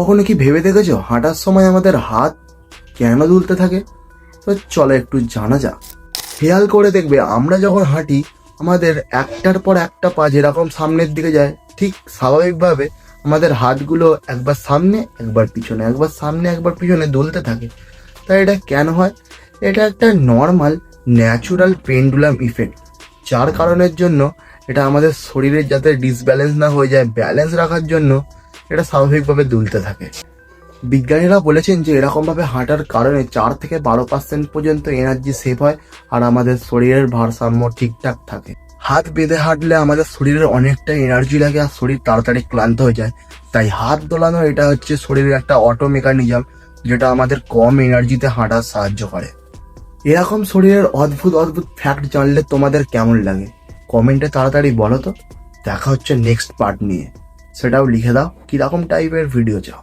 কখনো কি ভেবে দেখেছ? হাঁটার সময় আমাদের হাত কেন দুলতে থাকে? তো চলো একটু জানা যাক। খেয়াল করে দেখবে, আমরা যখন হাঁটি, আমাদের একটার পর একটা পা যেরকম সামনের দিকে যায়, ঠিক স্বাভাবিকভাবে আমাদের হাতগুলো একবার সামনে, একবার পিছনে, একবার সামনে, একবার পিছনে দুলতে থাকে। তাই এটা কেন হয়? এটা একটা নর্মাল ন্যাচুরাল পেন্ডুলাম ইফেক্ট যার কারণের জন্য এটা আমাদের শরীরের যাতে ডিসব্যালেন্স না হয়ে যায় ব্যালেন্স রাখার জন্য এটা স্বাভাবিকভাবে দুলতে থাকে। বিজ্ঞানীরা বলেছেন যে এরকমভাবে হাঁটার কারণে চার থেকে বারো পার্সেন্ট পর্যন্ত এনার্জি সেভ হয় আর আমাদের শরীরের ভারসাম্য ঠিকঠাক থাকে। হাত বেঁধে হাঁটলে আমাদের শরীরের অনেকটা এনার্জি লাগে আর শরীর তাড়াতাড়ি ক্লান্ত হয়ে যায়। তাই হাত দোলানো এটা হচ্ছে শরীরের একটা অটো মেকানিজম যেটা আমাদের কম এনার্জিতে হাঁটার সাহায্য করে। এরকম শরীরের অদ্ভুত অদ্ভুত ফ্যাক্ট জানলে তোমাদের কেমন লাগে? কমেন্টে তাড়াতাড়ি বলো তো। দেখা হচ্ছে নেক্সট পার্ট নিয়ে। সেটাও লিখে দাও কীরকম টাইপের ভিডিও চাও।